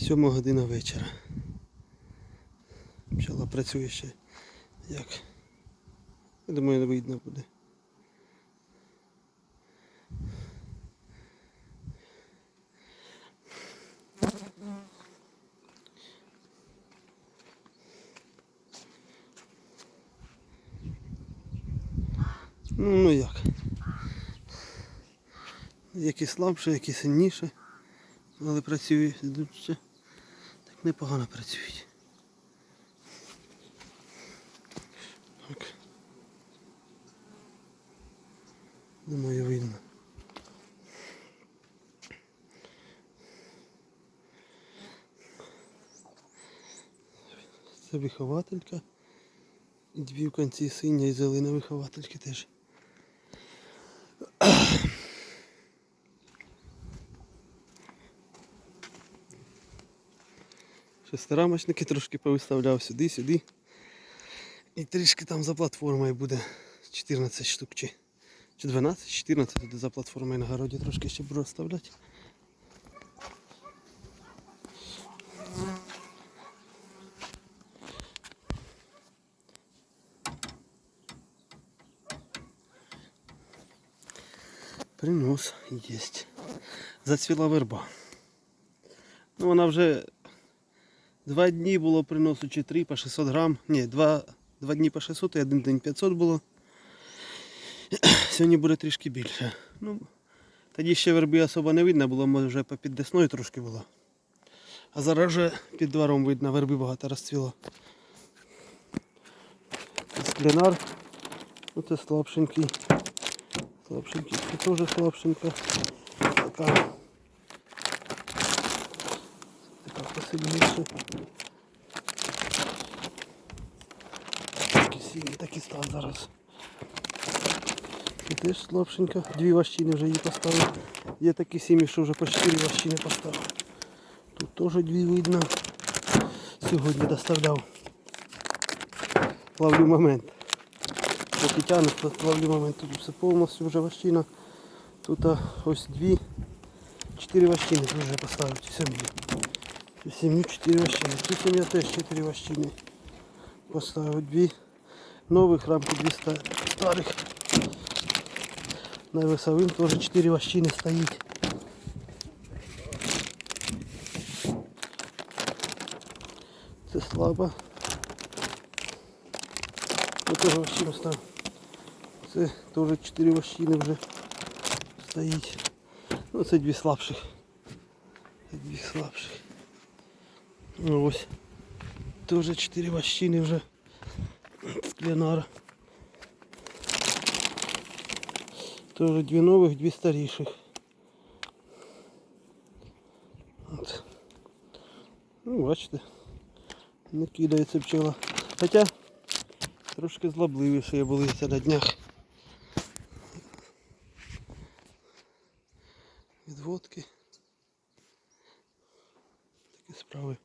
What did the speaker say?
Сьома година вечора. Пчела працює ще як. Я думаю, не видно буде. Ну, ну як. Які слабше, які сильніше. Але працюють дуже так непогано працюють. Так. Думаю, видно. Це вихователька. І дві в кінці синя і зелена виховательки теж. Шестирамочники трошки повиставляв сюди, сюди. І трішки там за платформою буде 14 штук чи, чи 12, 14 туди за платформою на городі трошки ще буду розставляти. Принос есть. Зацвіла верба. Ну вона вже Два дні було приносу чи три по 600 грам. Ні, два, два дні по 600 і один день 500 було. Сьогодні буде трішки більше. Ну, тоді ще верби особо не видно було, може вже під десною трошки було. А зараз вже під двором видно, верби багато розцвіло. Це Оце слабшенький. Слабшенький. Це теж слабшенька. Така. Така посильніша. Такий сильний, такий стан зараз. І теж слабшенька. Дві ващини вже її поставив. Є такі сім'ї, що вже по 4 ващини поставив. Тут теж дві видно. Сьогодні доставляв. Ловлю момент. Поки тягну, ловлю момент. Тут все повністю вже ващина. Тут ось дві. Чотири ващини вже поставив цю сім'ю. Сім'ю чотири ващини. Цю сім'ю теж чотири ващини. Поставив дві нових рамки, дві старих. На весовим теж чотири ващини стоїть. Це слабо. Ось теж ващину став. Це теж чотири ващини вже стоїть. Ну це дві слабших. Це дві слабших. Ну ось. Теж чотири ващини вже. Скленара. Теж дві нових, дві старіших. От. Ну, бачите. Не кидається пчела. Хоча трошки злобливіше були це на днях. Відводки. Такі справи.